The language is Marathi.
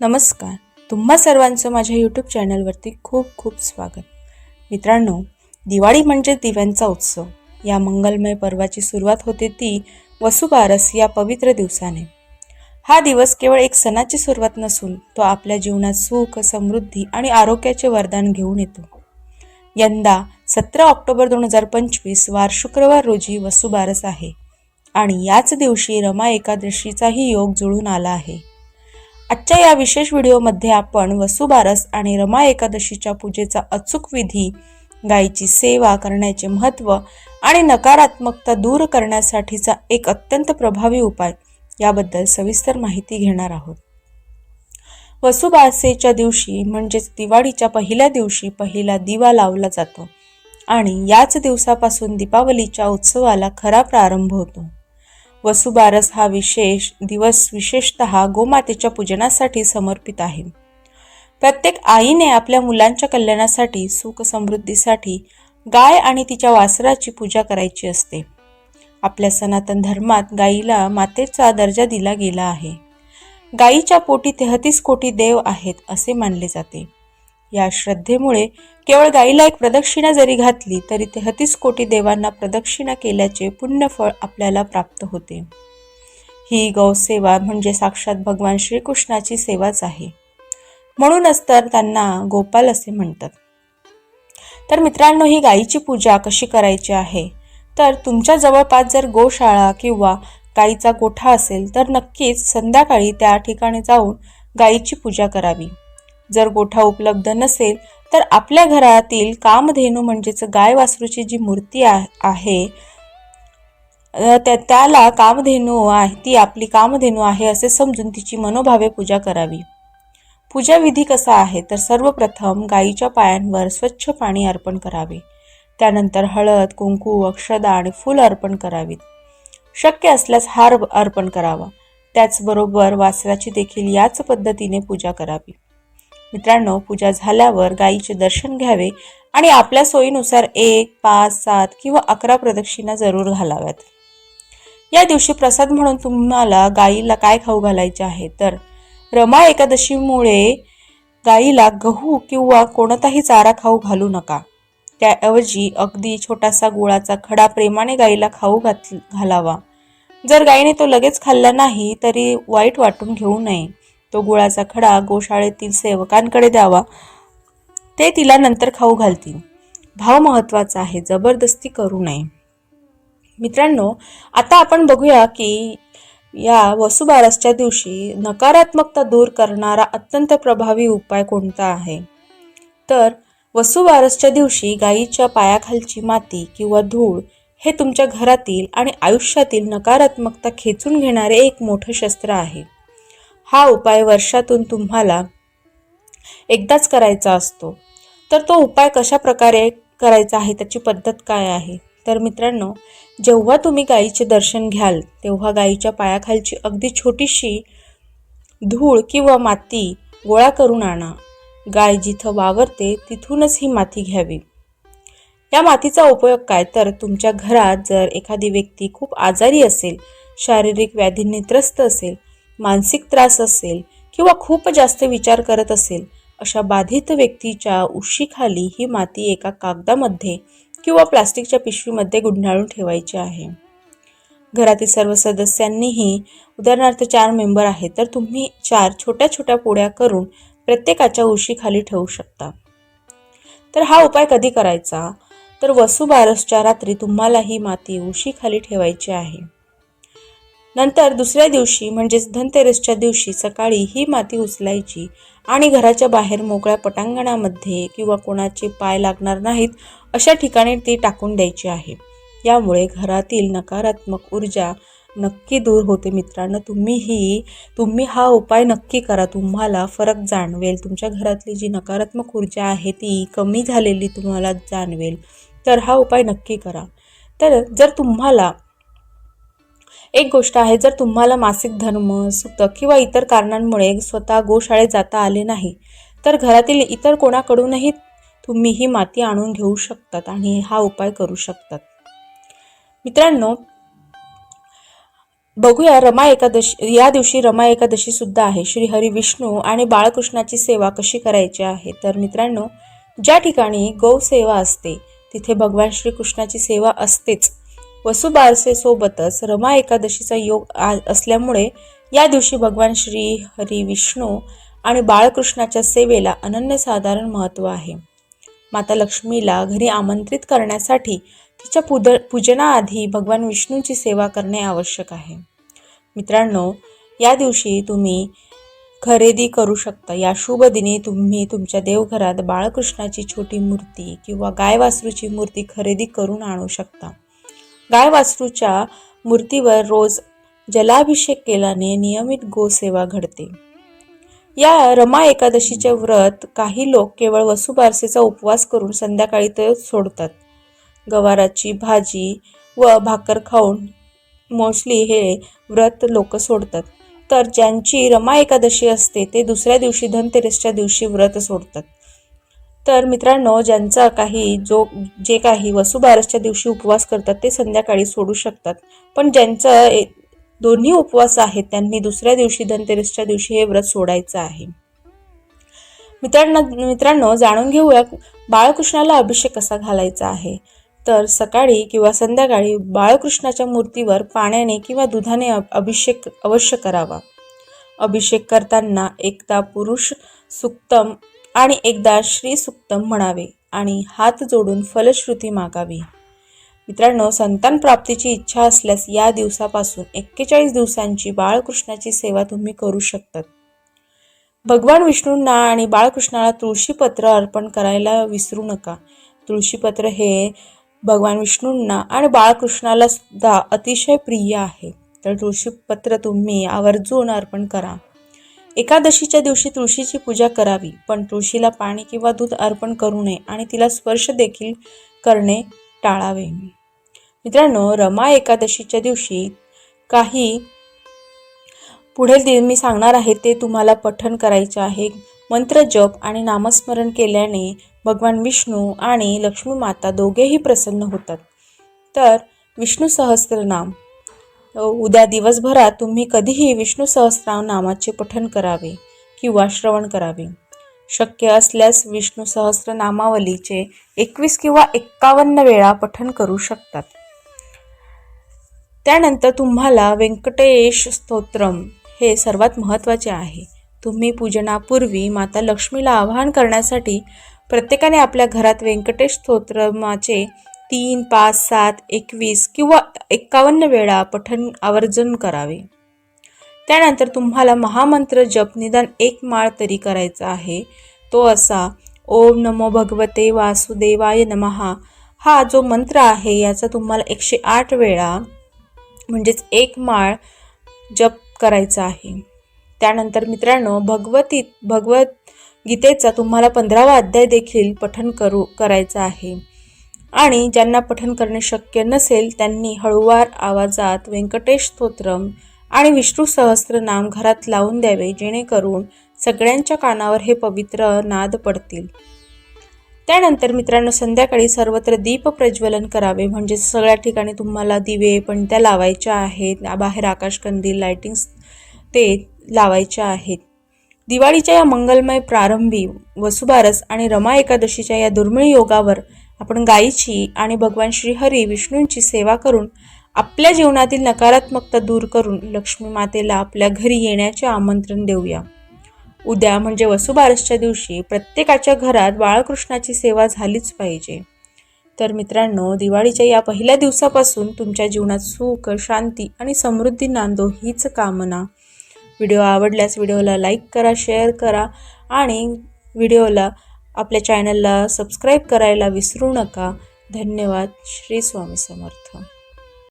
नमस्कार. तुम्हा सर्वांचं माझ्या यूट्यूब चॅनलवरती खूप खूप स्वागत. मित्रांनो दिवाळी म्हणजे दिव्यांचा उत्सव. या मंगलमय पर्वाची सुरुवात होते ती वसुबारस या पवित्र दिवसाने. हा दिवस केवळ एक सणाची सुरुवात नसून तो आपल्या जीवनात सुख समृद्धी आणि आरोग्याचे वरदान घेऊन येतो. यंदा सतरा ऑक्टोबर दोन हजार पंचवीस वार शुक्रवार रोजी वसुबारस आहे आणि याच दिवशी रमा एकादशीचाही योग जुळून आला आहे. आजच्या या विशेष व्हिडिओमध्ये आपण वसुबारस आणि रमा एकादशीच्या पूजेचा अचूक विधी गायीची सेवा करण्याचे महत्त्व आणि नकारात्मकता दूर करण्यासाठीचा एक अत्यंत प्रभावी उपाय याबद्दल सविस्तर माहिती घेणार आहोत. वसुबारसेच्या दिवशी म्हणजेच दिवाळीच्या पहिल्या दिवशी पहिला दिवा लावला जातो आणि याच दिवसापासून दीपावलीच्या उत्सवाला खरा प्रारंभ होतो. वसुबारस हा विशेष दिवस विशेषतः गोमातेच्या पूजनासाठी समर्पित आहे. प्रत्येक आईने आपल्या मुलांच्या कल्याणासाठी सुख समृद्धीसाठी गाय आणि तिच्या वासराची पूजा करायची असते. आपल्या सनातन धर्मात गायीला मातेचा दर्जा दिला गेला आहे. गायीच्या पोटी तेहतीस कोटी देव आहेत असे मानले जाते. या श्रद्धेमुळे केवळ गाईला एक प्रदक्षिणा जरी घातली तरी तेहतीस कोटी देवांना प्रदक्षिणा केल्याचे पुण्यफळ आपल्याला प्राप्त होते. ही गौसेवा म्हणजे साक्षात भगवान श्रीकृष्णाची सेवाच आहे. म्हणूनच तर त्यांना गोपाल असे म्हणतात. तर मित्रांनो ही गाईची पूजा कशी करायची आहे? तर तुमच्या जवळपास जर गोशाळा किंवा गाईचा गोठा असेल तर नक्कीच संध्याकाळी त्या ठिकाणी जाऊन गाईची पूजा करावी. जर गोठा उपलब्ध नसेल तर आपल्या घरातील कामधेनू म्हणजेच गाय वासरूची जी मूर्ती आ- आहे त्या त्याला कामधेनू आहे ती आपली कामधेनू आहे असे समजून तिची मनोभावे पूजा करावी. पूजा विधी कसा आहे तर सर्वप्रथम गायीच्या पायांवर स्वच्छ पाणी अर्पण करावे. त्यानंतर हळद कुंकू अक्षदा आणि फूल अर्पण करावीत. शक्य असल्यास हार अर्पण करावा. त्याचबरोबर वासराची देखील याच पद्धतीने पूजा करावी. मित्रांनो पूजा झाल्यावर गायीचे दर्शन घ्यावे आणि आपल्या सोयीनुसार एक पाच सात किंवा अकरा प्रदक्षिणा जरूर घालाव्यात. या दिवशी प्रसाद म्हणून तुम्हाला गायीला काय खाऊ घालायचे आहे? तर रमा एकादशीमुळे गायीला गहू किंवा कोणताही चारा खाऊ घालू नका. त्याऐवजी अगदी छोटासा गुळाचा खडा प्रेमाने गायीला खाऊ घात घालावा. जर गायीने तो लगेच खाल्ला नाही तरी वाईट वाटून घेऊ नये. तो गुळाचा खडा गोशाळेतील सेवकांकडे द्यावा. ते तिला नंतर खाऊ घालतील. भाव महत्त्वाचा आहे जबरदस्ती करू नये. मित्रांनो आता आपण बघूया की या वसुबारसच्या दिवशी नकारात्मकता दूर करणारा अत्यंत प्रभावी उपाय कोणता आहे? तर वसुबारसच्या दिवशी गायीच्या पायाखालची माती किंवा धूळ हे तुमच्या घरातील आणि आयुष्यातील नकारात्मकता खेचून घेणारे एक मोठं शस्त्र आहे. हा उपाय वर्षातून तुम्हाला एकदाच करायचा असतो. तर तो उपाय कशा प्रकारे करायचा आहे? त्याची पद्धत काय आहे? तर मित्रांनो जेव्हा तुम्ही गायीचे दर्शन घ्याल तेव्हा गायीच्या पायाखालची अगदी छोटीशी धूळ किंवा माती गोळा करून आणा. गाय जिथं वावरते तिथूनच ही माती घ्यावी. या मातीचा उपयोग काय? तर तुमच्या घरात जर एखादी व्यक्ती खूप आजारी असेल शारीरिक व्याधींनी त्रस्त असेल मानसिक त्रास असेल किंवा खूप जास्त विचार करत असेल अशा बाधित व्यक्तीच्या उशीखाली ही माती एका कागदामध्ये किंवा प्लास्टिकच्या पिशवीमध्ये गुंडाळून ठेवायची आहे. घरातील सर्व सदस्यांनीही उदाहरणार्थ चार मेंबर आहेत तर तुम्ही चार छोट्या छोट्या पोळ्या करून प्रत्येकाच्या उशीखाली ठेवू शकता. तर हा उपाय कधी करायचा? तर वसुबारसच्या रात्री तुम्हाला ही माती उशीखाली ठेवायची आहे. नंतर दुसऱ्या दिवशी म्हणजेच धनतेरसच्या दिवशी सकाळी ही माती उचलायची आणि घराच्या बाहेर मोकळ्या पटांगणामध्ये किंवा कोणाचे पाय लागणार नाहीत अशा ठिकाणी ती टाकून द्यायची आहे. यामुळे घरातील नकारात्मक ऊर्जा नक्की दूर होते मित्रांनो. तुम्हीही तुम्ही हा उपाय नक्की करा. तुम्हाला फरक जाणवेल. तुमच्या घरातली जी नकारात्मक ऊर्जा आहे ती कमी झालेली तुम्हाला जाणवेल. तर हा उपाय नक्की करा. तर जर तुम्हाला एक गोष्ट आहे जर तुम्हाला मासिक धर्म सुत किंवा इतर कारणांमुळे स्वतः गोशाळेत जाता आले नाही तर घरातील इतर कोणाकडूनही तुम्ही ही माती आणून घेऊ शकतात आणि हा उपाय करू शकतात. मित्रांनो बघूया रमा एकादशी या दिवशी रमा एकादशी सुद्धा आहे. श्री हरी विष्णू आणि बाळकृष्णाची सेवा कशी करायची आहे? तर मित्रांनो ज्या ठिकाणी गौसेवा असते तिथे भगवान श्रीकृष्णाची सेवा असतेच. वसुबारसेसोबतच रमा एकादशीचा योग आ- असल्यामुळे या दिवशी भगवान श्री हरी विष्णू आणि बाळकृष्णाच्या सेवेला अनन्यसाधारण महत्त्व आहे. माता लक्ष्मीला घरी आमंत्रित करण्यासाठी तिच्या पुद पूजनाआधी भगवान विष्णूची सेवा करणे आवश्यक आहे. मित्रांनो या दिवशी तुम्ही खरेदी करू शकता. या शुभ दिनी तुम्ही तुमच्या देवघरात बाळकृष्णाची छोटी मूर्ती किंवा गाय वासरूची मूर्ती खरेदी करून आणू शकता. गाय वासरूच्या मूर्तीवर रोज जलाभिषेक केल्याने नियमित गोसेवा घडते. या रमा एकादशीचे व्रत काही लोक केवळ वसुबारसेचा उपवास करून संध्याकाळी ते सोडतात. गवाराची भाजी व भाकर खाऊन मोस्टली हे व्रत लोक सोडतात. तर ज्यांची रमा एकादशी असते ते दुसऱ्या दिवशी धनतेरसच्या दिवशी व्रत सोडतात. तर मित्रांनो ज्यांचा काही जो जे काही वसुबारसच्या दिवशी उपवास करतात ते संध्याकाळी सोडू शकतात. पण ज्यांचं ए- दोन्ही उपवास आहेत त्यांनी दुसऱ्या दिवशी धनतेरसच्या दिवशी हे व्रत सोडायचं आहे. मित्रांनो मित्रांनो जाणून घेऊया बाळकृष्णाला अभिषेक कसा घालायचा आहे. तर सकाळी किंवा संध्याकाळी बाळकृष्णाच्या मूर्तीवर पाण्याने किंवा दुधाने अभिषेक अवश्य करावा. अभिषेक करताना एकदा पुरुष सुक्तम आणि एकदा श्री सुक्तम म्हणावे आणि हात जोडून फलश्रुती मागावी. मित्रांनो संतान प्राप्तीची इच्छा असल्यास या दिवसापासून एक्केचाळीस दिवसांची बाळकृष्णाची सेवा तुम्ही करू शकतात. भगवान विष्णूंना आणि बाळकृष्णाला तुळशीपत्र अर्पण करायला विसरू नका. तुळशीपत्र हे भगवान विष्णूंना आणि बाळकृष्णाला सुद्धा अतिशय प्रिय आहे. तर तुळशीपत्र तुम्ही आवर्जून अर्पण करा. एकादशीच्या दिवशी तुळशीची पूजा करावी पण तुळशीला पाणी किंवा दूध अर्पण करू नये आणि तिला स्पर्श देखील करणे टाळावे. मित्रांनो रमा एकादशीच्या दिवशी काही पुढे जे मी सांगणार आहे ते तुम्हाला पठण करायचे आहे. मंत्र जप आणि नामस्मरण केल्याने भगवान विष्णू आणि लक्ष्मी माता दोघेही प्रसन्न होतात. तर विष्णू सहस्त्रनाम. उद्या दिवसभरात तुम्ही कधीही विष्णू सहस्राम नामाचे पठण करावे किंवा श्रवण करावे. शक्य असल्यास विष्णू सहस्रनामावलीचे एकवीस किंवा एक्कावन्न वेळा पठण करू शकतात. त्यानंतर तुम्हाला व्यंकटेश स्तोत्रम हे सर्वात महत्त्वाचे आहे. तुम्ही पूजनापूर्वी माता लक्ष्मीला आवाहन करण्यासाठी प्रत्येकाने आपल्या घरात व्यंकटेश स्तोत्रमाचे तीन पाच सात एकवीस किंवा एक्कावन्न वेळा पठण आवर्जन करावे. त्यानंतर तुम्हाला महामंत्र जप निदान एक माळ तरी करायचा आहे. तो असा ओम नमो भगवते वासुदेवाय नमहा हा जो मंत्र आहे याचा तुम्हाला एकशे आठ वेळा म्हणजेच एक माळ जप करायचा आहे. त्यानंतर मित्रांनो भगवती भगवत गीतेचा तुम्हाला पंधरावा अध्याय देखील पठन करू करायचा आहे. आणि ज्यांना पठन करणे शक्य नसेल त्यांनी हळूवार आवाजात व्यंकटेश स्तोत्रम आणि विष्णू सहस्त्रनाम घरात लावून द्यावे जेणेकरून सगळ्यांच्या कानावर हे पवित्र नाद पडतील. त्यानंतर मित्रांनो संध्याकाळी सर्वत्र दीप प्रज्वलन करावे. म्हणजे सगळ्या ठिकाणी तुम्हाला दिवे पण त्या लावायच्या आहेत. बाहेर आकाशकंदील लायटिंग्स ते लावायच्या आहेत. दिवाळीच्या या मंगलमय प्रारंभी वसुबारस आणि रमा एकादशीच्या या दुर्मिळ योगावर आपण गायीची आणि भगवान श्रीहरी विष्णूंची सेवा करून आपल्या जीवनातील नकारात्मकता दूर करून लक्ष्मी मातेला आपल्या घरी येण्याचे आमंत्रण देऊया. उद्या म्हणजे वसुबारसच्या दिवशी प्रत्येकाच्या घरात बाळकृष्णाची सेवा झालीच पाहिजे. तर मित्रांनो दिवाळीच्या या पहिल्या दिवसापासून तुमच्या जीवनात सुख शांती आणि समृद्धी नांदो हीच कामना. व्हिडिओ आवडल्यास व्हिडिओला लाईक करा शेअर करा आणि व्हिडिओला आपल्या चॅनलला सबस्क्राईब करायला विसरू नका. धन्यवाद. श्री स्वामी समर्थ.